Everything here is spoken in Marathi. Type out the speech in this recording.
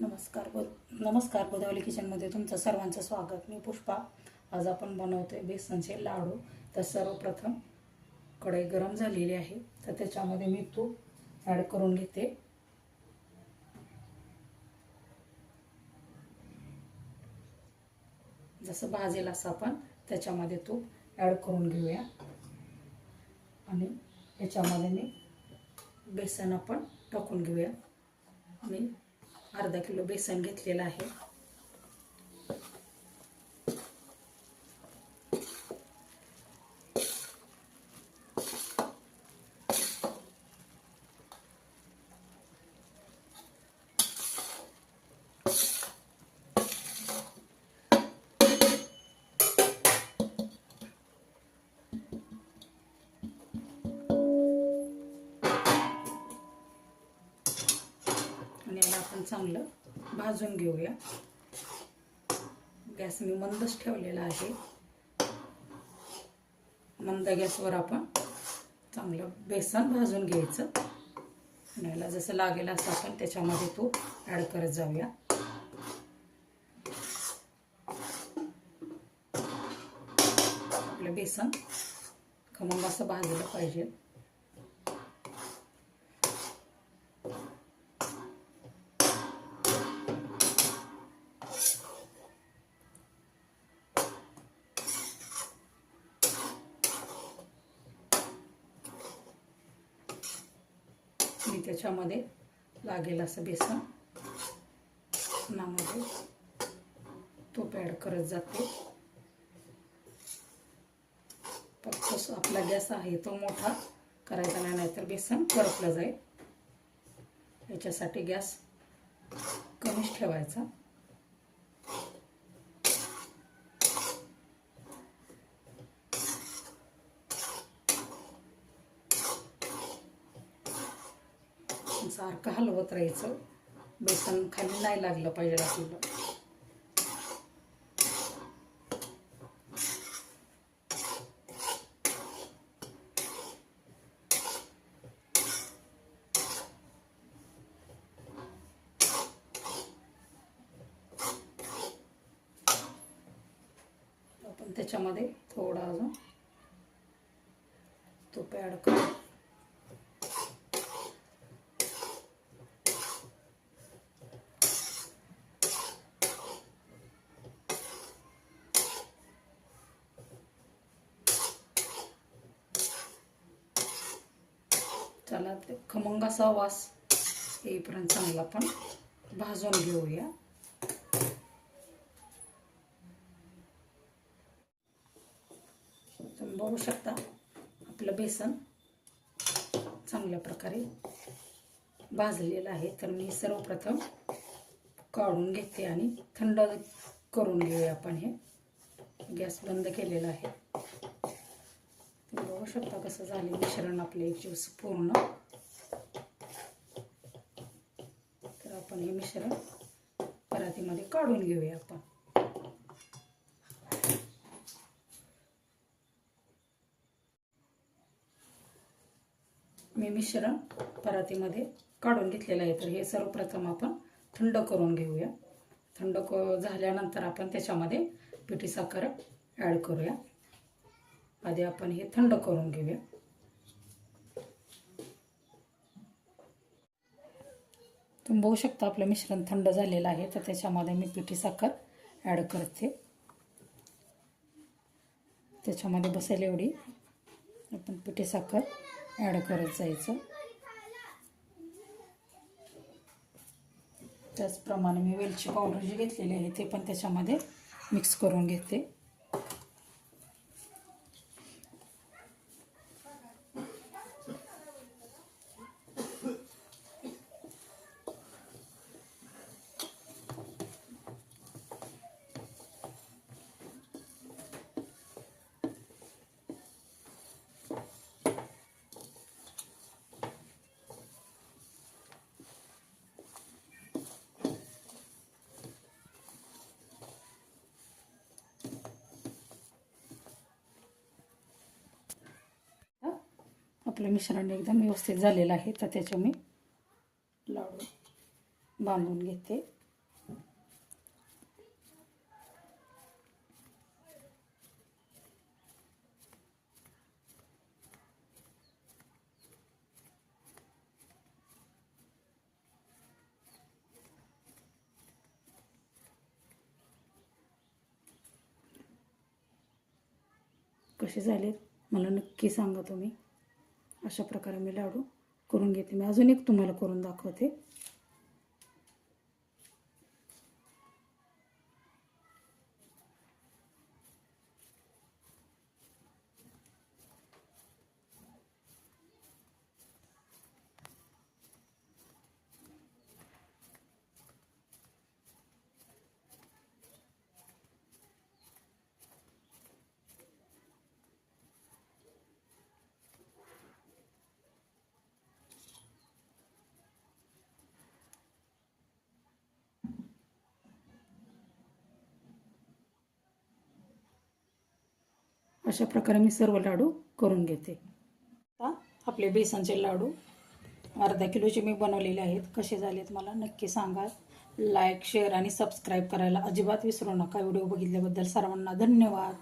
नमस्कार ब नमस्कार गोदावली किचनमध्ये तुमचं सर्वांचं स्वागत. मी पुष्पा. आज आपण बनवतोय बेसनचे लाडू. तर सर्वप्रथम कढई गरम झालेली आहे. तर त्याच्यामध्ये मी तूप ॲड करून घेते. जसं भाजेल असं आपण त्याच्यामध्ये तूप ॲड करून घेऊया. आणि याच्यामध्ये मी बेसन आपण टाकून घेऊया. मी अर्धा किलो बेसन घेतलेलं आहे. आणि याला आपण चांगलं भाजून घेऊया. गॅस मी मंदच ठेवलेला आहे. मंद गॅसवर आपण चांगलं बेसन भाजून घ्यायचं. आणि याला जसं लागेल असं आपण त्याच्यामध्ये तूप ॲड करत जाऊया. आपलं बेसन खमंग असं भाजलं पाहिजे. आणि त्याच्यामध्ये लागेल असं बेसन. नामध्ये तूप ॲड करत जाते. फक्त आपला गॅस आहे तो मोठा करायचा नाही नाहीतर बेसन करपलं जाईल. याच्यासाठी गॅस कमीच ठेवायचा. सारखं हलवत राहायचं. बेसन खाली नाही लागलं पाहिजे आपल्याला. आपण त्याच्यामध्ये थोडा अजून तूप ॲड करू. चला ते खमंगाचा वास येईपर्यंत चांगला आपण भाजून घेऊया. तुम्ही बघू शकता आपलं बेसन चांगल्या प्रकारे भाजलेलं आहे. तर मी सर्वप्रथम काढून घेते आणि थंड करून घेऊया आपण हे. गॅस बंद केलेला आहे. शकता कसं झाले मिश्रण आपले एक दिवस पूर्ण. तर आपण हे मिश्रण परातीमध्ये काढून घेऊया आपण. मी मिश्रण परातीमध्ये काढून घेतलेलं आहे. तर हे सर्वप्रथम आपण थंड करून घेऊया. थंड क झाल्यानंतर आपण त्याच्यामध्ये पिठी साखर ॲड करूया. आधी आपण हे थंड करून घेऊया. तुम्ही बघू शकता आपलं मिश्रण थंड झालेलं आहे तर त्याच्यामध्ये मी पिठी साखर ॲड करते. त्याच्यामध्ये बसेल एवढी. आपण पिठी साखर ॲड करत जायचं. त्याचप्रमाणे मी वेलची पावडर जी घेतलेली आहे ते पण त्याच्यामध्ये मिक्स करून घेते. आपलं मिश्रण एकदम व्यवस्थित झालेलं आहे तर त्याचे मी लाडू बांधून घेते. कसे झालेत? मला नक्की सांगा तुम्ही. अशा प्रकारे मी लाडू करून घेते. मी अजून एक तुम्हाला करून दाखवते. अशा प्रकारे मी सर्व लाडू करून घेते. आता आपले बेसनचे लाडू. अर्धा किलोचे मी बनवलेले आहेत. कसे झालेत मला नक्की सांगा. लाईक शेअर आणि सबस्क्राईब करायला अजिबात विसरू नका. व्हिडिओ बघितल्याबद्दल सर्वांना धन्यवाद.